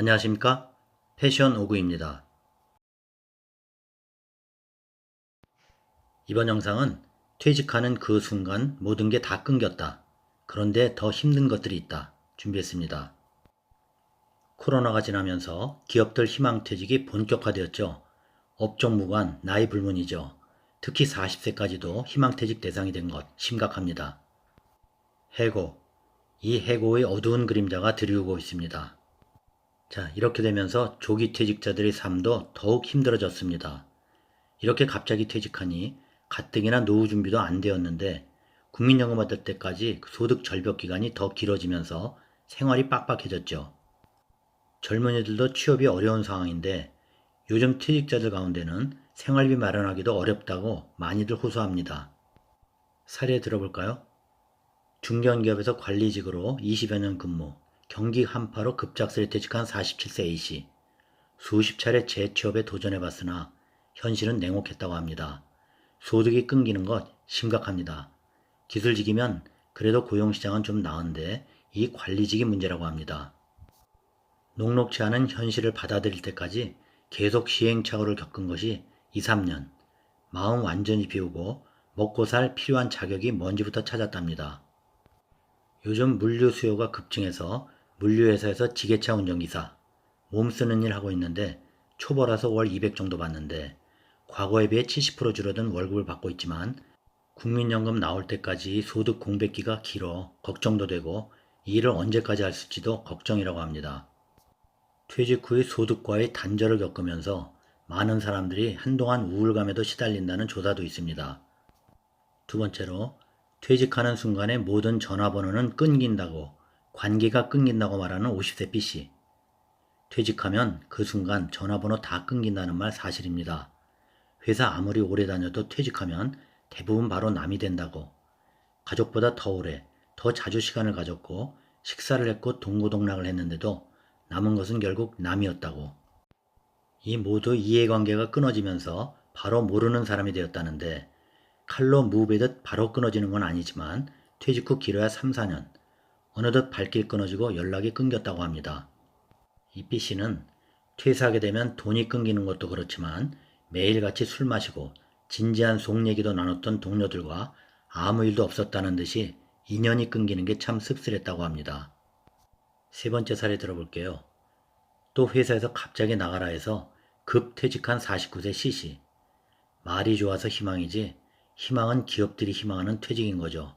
안녕하십니까? 패션 오구입니다. 이번 영상은 퇴직하는 그 순간 모든 게 다 끊겼다. 그런데 더 힘든 것들이 있다. 준비했습니다. 코로나가 지나면서 기업들 희망퇴직이 본격화되었죠. 업종 무관, 나이 불문이죠. 특히 40세까지도 희망퇴직 대상이 된 것 심각합니다. 해고. 이 해고의 어두운 그림자가 드리우고 있습니다. 자, 이렇게 되면서 조기 퇴직자들의 삶도 더욱 힘들어졌습니다. 이렇게 갑자기 퇴직하니 가뜩이나 노후 준비도 안 되었는데 국민연금 받을 때까지 그 소득 절벽 기간이 더 길어지면서 생활이 빡빡해졌죠. 젊은이들도 취업이 어려운 상황인데 요즘 퇴직자들 가운데는 생활비 마련하기도 어렵다고 많이들 호소합니다. 사례 들어볼까요? 중견기업에서 관리직으로 20여 년 근무, 경기 한파로 급작스레 퇴직한 47세 A씨. 수십 차례 재취업에 도전해봤으나 현실은 냉혹했다고 합니다. 소득이 끊기는 것 심각합니다. 기술직이면 그래도 고용시장은 좀 나은데 이 관리직이 문제라고 합니다. 녹록치 않은 현실을 받아들일 때까지 계속 시행착오를 겪은 것이 2, 3년. 마음 완전히 비우고 먹고 살 필요한 자격이 뭔지부터 찾았답니다. 요즘 물류 수요가 급증해서 물류회사에서 지게차 운전기사, 몸 쓰는 일 하고 있는데 초보라서 월 200 정도 받는데 과거에 비해 70% 줄어든 월급을 받고 있지만 국민연금 나올 때까지 소득 공백기가 길어 걱정도 되고 이 일을 언제까지 할 수 있지도 걱정이라고 합니다. 퇴직 후의 소득과의 단절을 겪으면서 많은 사람들이 한동안 우울감에도 시달린다는 조사도 있습니다. 두 번째로 퇴직하는 순간에 모든 전화번호는 끊긴다고 관계가 끊긴다고 말하는 50세 B씨. 퇴직하면 그 순간 전화번호 다 끊긴다는 말 사실입니다. 회사 아무리 오래 다녀도 퇴직하면 대부분 바로 남이 된다고. 가족보다 더 오래, 더 자주 시간을 가졌고 식사를 했고 동고동락을 했는데도 남은 것은 결국 남이었다고. 이 모두 이해관계가 끊어지면서 바로 모르는 사람이 되었다는데 칼로 무베듯 바로 끊어지는 건 아니지만 퇴직 후 길어야 3, 4년. 어느덧 발길 끊어지고 연락이 끊겼다고 합니다. 이 B씨는 퇴사하게 되면 돈이 끊기는 것도 그렇지만 매일같이 술 마시고 진지한 속 얘기도 나눴던 동료들과 아무 일도 없었다는 듯이 인연이 끊기는 게 참 씁쓸했다고 합니다. 세 번째 사례 들어볼게요. 또 회사에서 갑자기 나가라 해서 급 퇴직한 49세 C씨. 말이 좋아서 희망이지 희망은 기업들이 희망하는 퇴직인 거죠.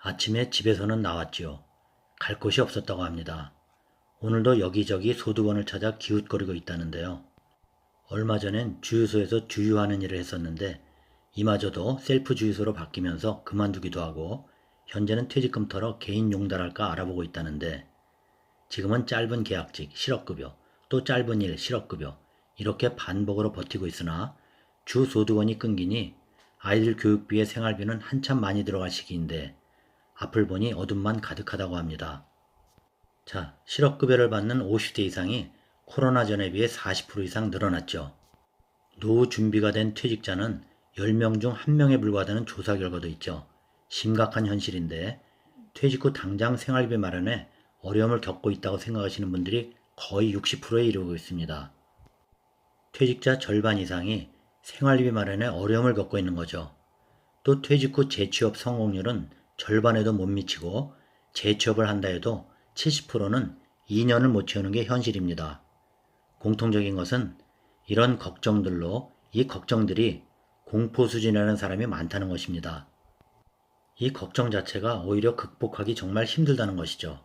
아침에 집에서는 나왔지요. 갈 곳이 없었다고 합니다. 오늘도 여기저기 소득원을 찾아 기웃거리고 있다는데요. 얼마 전엔 주유소에서 주유하는 일을 했었는데 이마저도 셀프 주유소로 바뀌면서 그만두기도 하고 현재는 퇴직금 털어 개인 용달할까 알아보고 있다는데 지금은 짧은 계약직 실업급여 또 짧은 일 실업급여 이렇게 반복으로 버티고 있으나 주 소득원이 끊기니 아이들 교육비에 생활비는 한참 많이 들어갈 시기인데 앞을 보니 어둠만 가득하다고 합니다. 자, 실업급여를 받는 50대 이상이 코로나 전에 비해 40% 이상 늘어났죠. 노후 준비가 된 퇴직자는 10명 중 1명에 불과하다는 조사 결과도 있죠. 심각한 현실인데 퇴직 후 당장 생활비 마련에 어려움을 겪고 있다고 생각하시는 분들이 거의 60%에 이르고 있습니다. 퇴직자 절반 이상이 생활비 마련에 어려움을 겪고 있는 거죠. 또 퇴직 후 재취업 성공률은 절반에도 못 미치고 재취업을 한다 해도 70%는 2년을 못 채우는 게 현실입니다. 공통적인 것은 이런 걱정들로 이 걱정들이 공포 수준이라는 사람이 많다는 것입니다. 이 걱정 자체가 오히려 극복하기 정말 힘들다는 것이죠.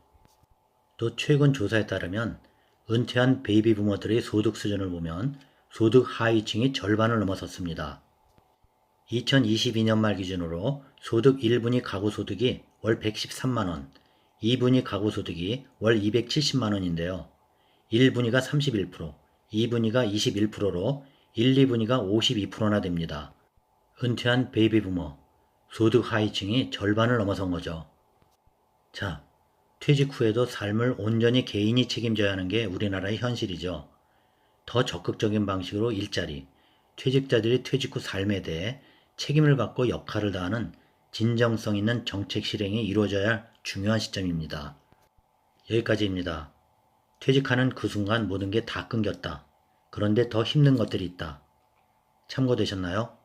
또 최근 조사에 따르면 은퇴한 베이비 부모들의 소득 수준을 보면 소득 하위층이 절반을 넘어섰습니다. 2022년 말 기준으로 소득 1분위 가구 소득이 월 113만원, 2분위 가구 소득이 월 270만원인데요. 1분위가 31%, 2분위가 21%로 1, 2분위가 52%나 됩니다. 은퇴한 베이비 부모, 소득 하위층이 절반을 넘어선 거죠. 자, 퇴직 후에도 삶을 온전히 개인이 책임져야 하는 게 우리나라의 현실이죠. 더 적극적인 방식으로 일자리, 퇴직자들이 퇴직 후 삶에 대해 책임을 갖고 역할을 다하는 진정성 있는 정책 실행이 이루어져야 할 중요한 시점입니다. 여기까지입니다. 퇴직하는 그 순간 모든 게 다 끊겼다. 그런데 더 힘든 것들이 있다. 참고되셨나요?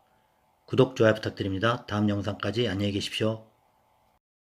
구독, 좋아요 부탁드립니다. 다음 영상까지 안녕히 계십시오.